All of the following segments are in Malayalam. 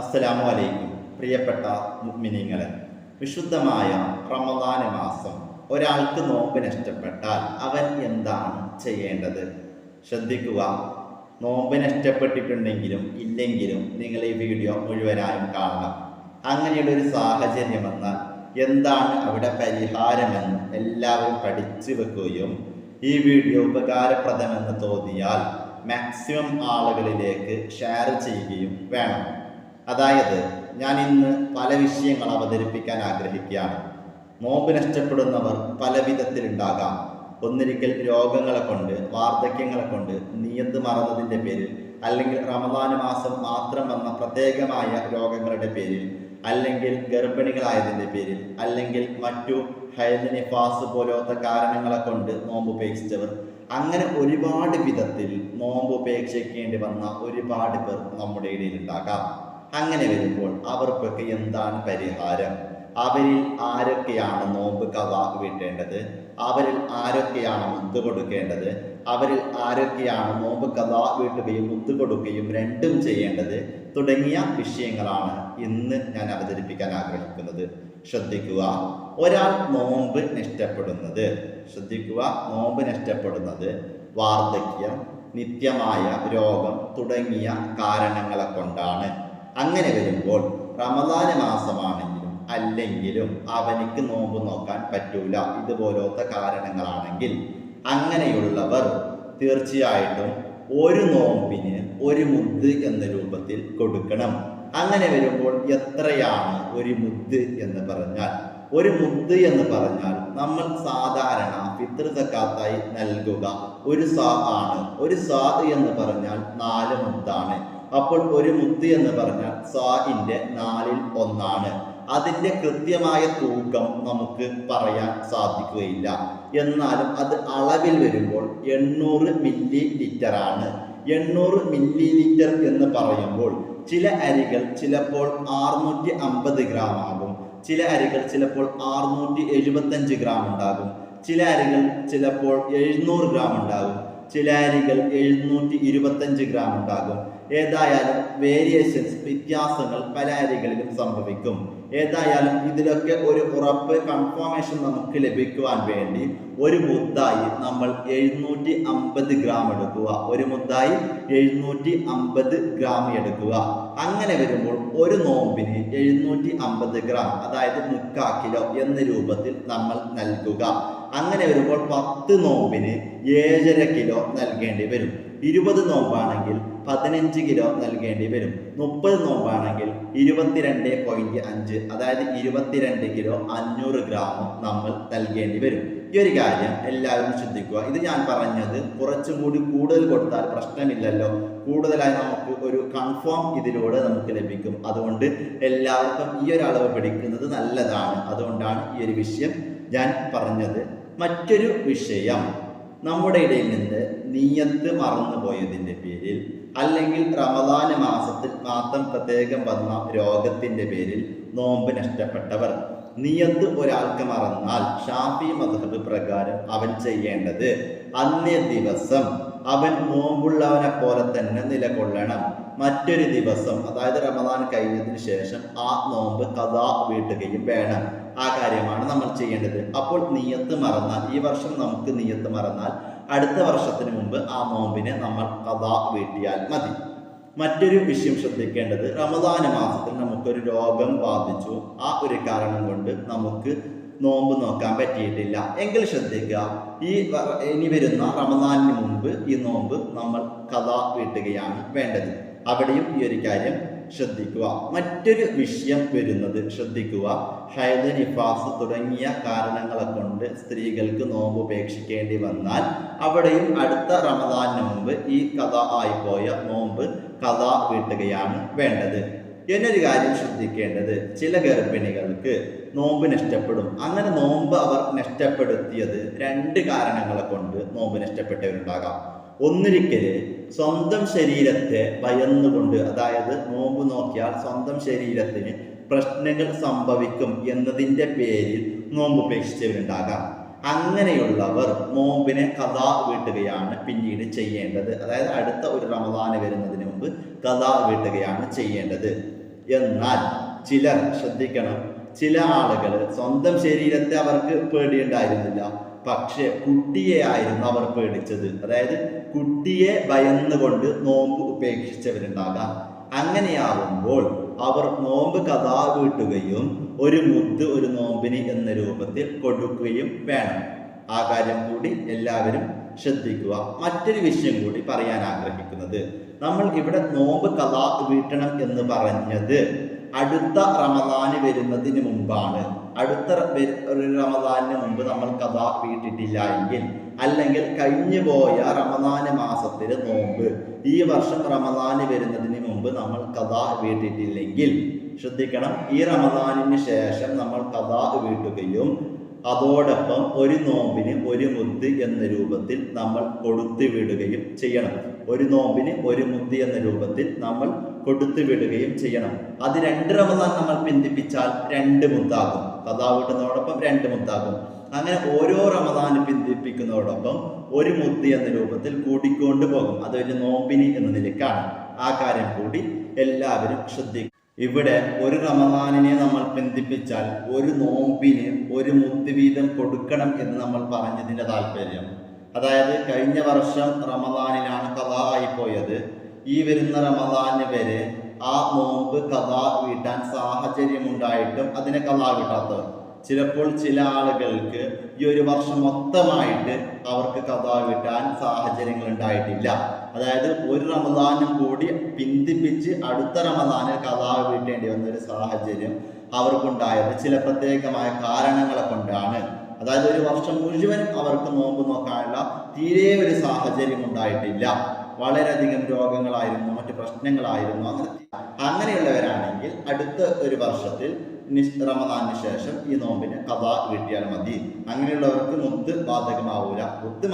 അസ്സലാമു അലൈക്കും പ്രിയപ്പെട്ട മുഅ്മിനീങ്ങളെ. വിശുദ്ധമായ റമദാന മാസം ഒരാൾക്ക് നോമ്പ് നഷ്ടപ്പെട്ടാൽ അവൻ എന്താണ് ചെയ്യേണ്ടത്? ശ്രദ്ധിക്കുക. നോമ്പ് നഷ്ടപ്പെട്ടിട്ടുണ്ടെങ്കിലും ഇല്ലെങ്കിലും നിങ്ങൾ ഈ വീഡിയോ മുഴുവനായും കാണണം. അങ്ങനെയുള്ള ഒരു സാഹചര്യം വന്നാൽ എന്താണ് അവിടെ പരിഹാരമെന്ന് എല്ലാവരും പഠിച്ചു വെക്കുകയും ഈ വീഡിയോ ഉപകാരപ്രദമെന്ന് തോന്നിയാൽ മാക്സിമം ആളുകളിലേക്ക് ഷെയർ ചെയ്യുകയും വേണം. അതായത് ഞാൻ ഇന്ന് പല വിഷയങ്ങൾ അവതരിപ്പിക്കാൻ ആഗ്രഹിക്കുകയാണ്. നോമ്പ് നഷ്ടപ്പെടുന്നവർ പല വിധത്തിലുണ്ടാകാം ഒന്നിരിക്കൽ രോഗങ്ങളെ കൊണ്ട് വാർദ്ധക്യങ്ങളെ കൊണ്ട് നിയന്ത് മറന്നതിന്റെ പേരിൽ അല്ലെങ്കിൽ റമദാന മാസം മാത്രം വന്ന പ്രത്യേകമായ രോഗങ്ങളുടെ പേരിൽ അല്ലെങ്കിൽ ഗർഭിണികളായതിന്റെ പേരിൽ അല്ലെങ്കിൽ മറ്റു ഹൈദ് ഫാസ് പോലത്തെ കാരണങ്ങളെ കൊണ്ട് നോമ്പ് ഉപേക്ഷിച്ചവർ. അങ്ങനെ ഒരുപാട് വിധത്തിൽ നോമ്പ് ഉപേക്ഷിക്കേണ്ടി വന്ന ഒരുപാട് പേർ നമ്മുടെ ഇടയിൽ ഉണ്ടാകാം. അങ്ങനെ വരുമ്പോൾ അവർക്കൊക്കെ എന്താണ് പരിഹാരം? അവരിൽ ആരൊക്കെയാണ് നോമ്പ് കഥ വീട്ടേണ്ടത്? അവരിൽ ആരൊക്കെയാണ് മുത്ത് കൊടുക്കേണ്ടത്? അവരിൽ ആരൊക്കെയാണ് നോമ്പ് കഥ വീട്ടുകയും മുത്ത് കൊടുക്കുകയും രണ്ടും ചെയ്യേണ്ടത്? തുടങ്ങിയ വിഷയങ്ങളാണ് ഇന്ന് ഞാൻ അവതരിപ്പിക്കാൻ ആഗ്രഹിക്കുന്നത്. ശ്രദ്ധിക്കുക. ഒരാൾ നോമ്പ് നഷ്ടപ്പെടുന്നത്. ശ്രദ്ധിക്കുക. നോമ്പ് നഷ്ടപ്പെടുന്നത് വാർദ്ധക്യം നിത്യമായ രോഗം തുടങ്ങിയ കാരണങ്ങളെ കൊണ്ടാണ്. അങ്ങനെ വരുമ്പോൾ റമദാന മാസമാണെങ്കിലും അല്ലെങ്കിലും അവനിക്ക് നോമ്പ് നോക്കാൻ പറ്റൂല. ഇതുപോലത്തെ കാരണങ്ങളാണെങ്കിൽ അങ്ങനെയുള്ളവർ തീർച്ചയായിട്ടും ഒരു നോമ്പിന് ഒരു മുദ്ദ് എന്ന രൂപത്തിൽ കൊടുക്കണം. അങ്ങനെ വരുമ്പോൾ എത്രയാണ് ഒരു മുദ്ദ് എന്ന് പറഞ്ഞാൽ? ഒരു മുദ്ദ് എന്ന് പറഞ്ഞാൽ നമ്മൾ സാധാരണ പിതൃതക്കാത്തായി നൽകുക. ഒരു സാ ആണ്. ഒരു സാ എന്ന് പറഞ്ഞാൽ നാല് മുത്താണ്. അപ്പോൾ ഒരു മുത്ത് എന്ന് പറഞ്ഞാൽ സാഇന്റെ നാലിൽ ഒന്നാണ്. അതിന്റെ കൃത്യമായ തൂക്കം നമുക്ക് പറയാൻ സാധിക്കുകയില്ല. എന്നാലും അത് അളവിൽ വരുമ്പോൾ എണ്ണൂറ് മില്ലി ആണ്. എണ്ണൂറ് മില്ലി ലിറ്റർ എന്ന് പറയുമ്പോൾ ചില അരികൾ ചിലപ്പോൾ ആറുനൂറ്റി അമ്പത് ഗ്രാം ആകും. ചില അരികൾ ചിലപ്പോൾ ആറുനൂറ്റി എഴുപത്തഞ്ച് ഗ്രാം ഉണ്ടാകും. ചില അരികൾ ചിലപ്പോൾ എഴുന്നൂറ് ഗ്രാം ഉണ്ടാകും. ചില അരികൾ എഴുന്നൂറ്റി ഇരുപത്തഞ്ച് ഗ്രാം ഉണ്ടാകും. ഏതായാലും വേരിയേഷൻസ് വ്യത്യാസങ്ങൾ പല അരികളിലും സംഭവിക്കും. ഏതായാലും ഇതിലൊക്കെ ഒരു ഉറപ്പ് കൺഫർമേഷൻ നമുക്ക് ലഭിക്കുവാൻ വേണ്ടി ഒരു മുദ്ദായി നമ്മൾ എഴുന്നൂറ്റി അമ്പത് ഗ്രാം എടുക്കുക. ഒരു മുദ്ദായി എഴുന്നൂറ്റി അമ്പത് ഗ്രാം എടുക്കുക. അങ്ങനെ വരുമ്പോൾ ഒരു നോമ്പിന് എഴുന്നൂറ്റി അമ്പത് ഗ്രാം അതായത് മുക്കാ കിലോ എന്ന രൂപത്തിൽ നമ്മൾ നൽകുക. അങ്ങനെ വരുമ്പോൾ പത്ത് നോമ്പിന് ഏഴര കിലോ നൽകേണ്ടി വരും. ഇരുപത് നോമ്പാണെങ്കിൽ പതിനഞ്ച് കിലോ നൽകേണ്ടി വരും. മുപ്പത് നോമ്പാണെങ്കിൽ ഇരുപത്തിരണ്ട് പോയിന്റ് അഞ്ച് അതായത് ഇരുപത്തിരണ്ട് കിലോ അഞ്ഞൂറ് ഗ്രാമും നമ്മൾ നൽകേണ്ടി വരും. ഈ ഒരു കാര്യം എല്ലാവരും ശ്രദ്ധിക്കുക. ഇത് ഞാൻ പറഞ്ഞത് കുറച്ചും കൂടി കൂടുതൽ കൊടുത്താൽ പ്രശ്നമില്ലല്ലോ. കൂടുതലായി നമുക്ക് ഒരു കൺഫേം ഇതിലൂടെ നമുക്ക് ലഭിക്കും. അതുകൊണ്ട് എല്ലാവർക്കും ഈ ഒരു അളവ് പിടിക്കുന്നത് നല്ലതാണ്. അതുകൊണ്ടാണ് ഈ ഒരു വിഷയം ഞാൻ പറഞ്ഞത്. മറ്റൊരു വിഷയം നമ്മുടെ ഇടയിൽ നിന്ന് നീയത്ത് മറന്നുപോയതിന്റെ പേരിൽ അല്ലെങ്കിൽ റമദാന മാസത്തിൽ മാത്രം പ്രത്യേകം വന്ന രോഗത്തിന്റെ പേരിൽ നോമ്പ് നഷ്ടപ്പെട്ടവർ. നിയത്ത് ഒരാൾക്ക് മറന്നാൽ ഷാഫി മധബ് പ്രകാരം അവൻ ചെയ്യേണ്ടത് അന്നേ ദിവസം അവൻ നോമ്പുള്ളവനെ പോലെ തന്നെ നിലകൊള്ളണം. മറ്റൊരു ദിവസം അതായത് റമദാൻ കഴിഞ്ഞതിന് ശേഷം ആ നോമ്പ് കഥാ വീട്ടുകയും വേണം. ആ കാര്യമാണ് നമ്മൾ ചെയ്യേണ്ടത്. അപ്പോൾ നീയത്ത് മറന്നാൽ ഈ വർഷം നമുക്ക് നീയത്ത് മറന്നാൽ അടുത്ത വർഷത്തിന് മുമ്പ് ആ നോമ്പിനെ നമ്മൾ കഥാ വീട്ടിയാൽ മതി. മറ്റൊരു വിഷയം ശ്രദ്ധിക്കേണ്ടത് റമദാന മാസത്തിൽ നമുക്കൊരു രോഗം ബാധിച്ചു. ആ ഒരു കാരണം കൊണ്ട് നമുക്ക് നോമ്പ് നോക്കാൻ പറ്റിയിട്ടില്ല. എങ്കിൽ ശ്രദ്ധിക്കുക ഈ ഇനി വരുന്ന റമദാനിന് മുമ്പ് ഈ നോമ്പ് നമ്മൾ കഥ വീട്ടുകയാണ് വേണ്ടത്. അവിടെയും ഈ ഒരു കാര്യം ശ്രദ്ധിക്കുക. മറ്റൊരു വിഷയം വരുന്നത് ശ്രദ്ധിക്കുക. ഹൈദർ നിഫാസ് തുടങ്ങിയ കാരണങ്ങളെ കൊണ്ട് സ്ത്രീകൾക്ക് നോമ്പ് ഉപേക്ഷിക്കേണ്ടി വന്നാൽ അവിടെയും അടുത്ത റമദാനിന് മുമ്പ് ഈ കഥ ആയിപ്പോയ നോമ്പ് കഥ വീട്ടുകയാണ് വേണ്ടത്. എന്നൊരു കാര്യം ശ്രദ്ധിക്കേണ്ടത് ചില ഗർഭിണികൾക്ക് നോമ്പ് നഷ്ടപ്പെടും. അങ്ങനെ നോമ്പ് അവർ നഷ്ടപ്പെടുത്തിയത് രണ്ട് കാരണങ്ങളെ കൊണ്ട് നോമ്പ് നഷ്ടപ്പെട്ടവരുണ്ടാകാം. ഒന്നിരിക്കൽ സ്വന്തം ശരീരത്തെ ഭയന്നുകൊണ്ട് അതായത് നോമ്പ് നോക്കിയാൽ സ്വന്തം ശരീരത്തിന് പ്രശ്നങ്ങൾ സംഭവിക്കും എന്നതിന്റെ പേരിൽ നോമ്പ് ഉപേക്ഷിച്ചവരുണ്ടാകാം. അങ്ങനെയുള്ളവർ നോമ്പിനെ കഥാ വീട്ടുകയാണ് പിന്നീട് ചെയ്യേണ്ടത്. അതായത് അടുത്ത ഒരു റമദാന് വരുന്നതിന് കഥാ വീട്ടുകയാണ് ചെയ്യേണ്ടത്. എന്നാൽ ചിലർ ശ്രദ്ധിക്കണം ചില ആളുകൾ സ്വന്തം ശരീരത്തെ അവർക്ക് പേടിയുണ്ടായിരുന്നില്ല. പക്ഷെ കുട്ടിയെ ആയിരുന്നു അവർ പേടിച്ചത്. അതായത് കുട്ടിയെ ഭയന്നുകൊണ്ട് നോമ്പ് ഉപേക്ഷിച്ചവരുണ്ടാകാം. അങ്ങനെയാവുമ്പോൾ അവർ നോമ്പ് കഥാ വീട്ടുകയും ഒരു മുത്ത് ഒരു നോമ്പിന് എന്ന രൂപത്തിൽ കൊടുക്കുകയും വേണം. ആ കാര്യം കൂടി എല്ലാവരും ശ്രദ്ധിക്കുക. മറ്റൊരു വിഷയം കൂടി പറയാൻ ആഗ്രഹിക്കുന്നത്. നമ്മൾ ഇവിടെ നോമ്പ് കഥാ വീട്ടണം എന്ന് പറഞ്ഞത് അടുത്ത റമദാന് വരുന്നതിന് മുമ്പാണ്. അടുത്ത ഒരു റമദാനിന് മുമ്പ് നമ്മൾ കഥ വീട്ടിട്ടില്ല എങ്കിൽ അല്ലെങ്കിൽ കഴിഞ്ഞു പോയ റമദാന് മാസത്തിലെ നോമ്പ് ഈ വർഷം റമദാന് വരുന്നതിന് മുമ്പ് നമ്മൾ കഥ വീട്ടിട്ടില്ലെങ്കിൽ ശ്രദ്ധിക്കണം. ഈ റമദാനിന് ശേഷം നമ്മൾ കഥ വീട്ടുകയും അതോടൊപ്പം ഒരു നോമ്പിന് ഒരു മുത്ത് എന്ന രൂപത്തിൽ നമ്മൾ കൊടുത്തു വിടുകയും ചെയ്യണം. ഒരു നോമ്പിന് ഒരു മുത്ത് എന്ന രൂപത്തിൽ നമ്മൾ കൊടുത്തു വിടുകയും ചെയ്യണം. അത് രണ്ട് റമദാൻ നമ്മൾ പിന്തിപ്പിച്ചാൽ രണ്ട് മുത്താകും കഥാ വീട്ടുന്നതോടൊപ്പം രണ്ട് മുത്താകും അങ്ങനെ ഓരോ റമദാന് പിന്തിപ്പിക്കുന്നതോടൊപ്പം ഒരു മുത്ത് എന്ന രൂപത്തിൽ കൂടിക്കൊണ്ട് പോകും. അതൊരു നോമ്പിന് എന്ന നിലക്കാണ് ആ കാര്യം കൂടി എല്ലാവരും ശ്രദ്ധിക്കും ഇവിടെ ഒരു റമദാനിനെ നമ്മൾ ബന്ധിപ്പിച്ചാൽ ഒരു നോമ്പിന് ഒരു മുത്ത് വീതം കൊടുക്കണം എന്ന് നമ്മൾ പറഞ്ഞതിന്റെ താല്പര്യം. അതായത് കഴിഞ്ഞ വർഷം റമദാനിലാണ് കഥ ആയിപ്പോയത് ഈ വരുന്ന റമദാന് വരെ ആ നോമ്പ് കഥ വീട്ടാൻ സാഹചര്യമുണ്ടായിട്ടും അതിനെ കഥ വീട്ടാത്തവർ ചിലപ്പോൾ ചില ആളുകൾക്ക് ഈ ഒരു വർഷം മൊത്തമായിട്ട് അവർക്ക് കഥ വീട്ടാൻ സാഹചര്യങ്ങൾ ഉണ്ടായിട്ടില്ല. അതായത് ഒരു റമദാനും കൂടി പിന്തിപ്പിച്ച് അടുത്ത റമദാനിൽ കഥാവ് വീട്ടേണ്ടി വന്ന ഒരു സാഹചര്യം അവർക്കുണ്ടായത്. ചില പ്രത്യേകമായ കാരണങ്ങളെ കൊണ്ടാണ്. അതായത് ഒരു വർഷം മുഴുവൻ അവർക്ക് നോമ്പ് നോക്കാനുള്ള തീരെ ഒരു സാഹചര്യം ഉണ്ടായിട്ടില്ല. വളരെയധികം രോഗങ്ങളായിരുന്നു മറ്റു പ്രശ്നങ്ങളായിരുന്നു. അങ്ങനെ അങ്ങനെയുള്ളവരാണെങ്കിൽ അടുത്ത ഒരു വർഷത്തിൽ റമദാനിന് ശേഷം ഈ നോമ്പിന് കഥ വീട്ടിയാൽ മതി. അങ്ങനെയുള്ളവർക്ക് മുത്ത് ബാധകമാവൂല. മുത്ത്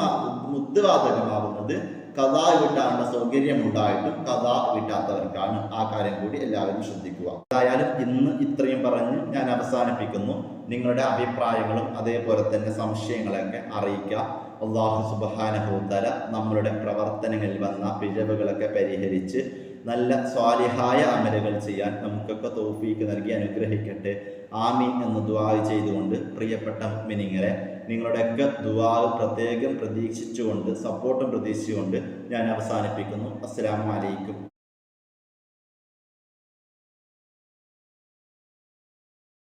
മുത്ത് ബാധകമാവുന്നത് കഥ കിട്ടാനുള്ള സൗകര്യം ഉണ്ടായിട്ടും കഥ കിട്ടാത്തവർക്കാണ് ആ കാര്യം കൂടി എല്ലാവരും ശ്രദ്ധിക്കുക. എന്തായാലും ഇന്ന് ഇത്രയും പറഞ്ഞ് ഞാൻ അവസാനിപ്പിക്കുന്നു. നിങ്ങളുടെ അഭിപ്രായങ്ങളും അതേപോലെ തന്നെ സംശയങ്ങളൊക്കെ അറിയിക്കുക. അള്ളാഹു സുബാനഹൂത്തല നമ്മളുടെ പ്രവർത്തനങ്ങളിൽ വന്ന പിഴവുകളൊക്കെ പരിഹരിച്ച് നല്ല സ്വാലിഹായ അമലുകൾ ചെയ്യാൻ നമുക്കൊക്കെ തോഫീക്ക് നൽകി അനുഗ്രഹിക്കട്ടെ. ആമീൻ എന്ന് ദ്വാ ചെയ്തുകൊണ്ട് പ്രിയപ്പെട്ട മിനിങ്ങളെ നിങ്ങളുടെയൊക്കെ ദുആ പ്രത്യേകം പ്രതീക്ഷിച്ചുകൊണ്ട് സപ്പോർട്ടും പ്രതീക്ഷിച്ചുകൊണ്ട് ഞാൻ അവസാനിപ്പിക്കുന്നു. അസ്സലാമു അലൈക്കും.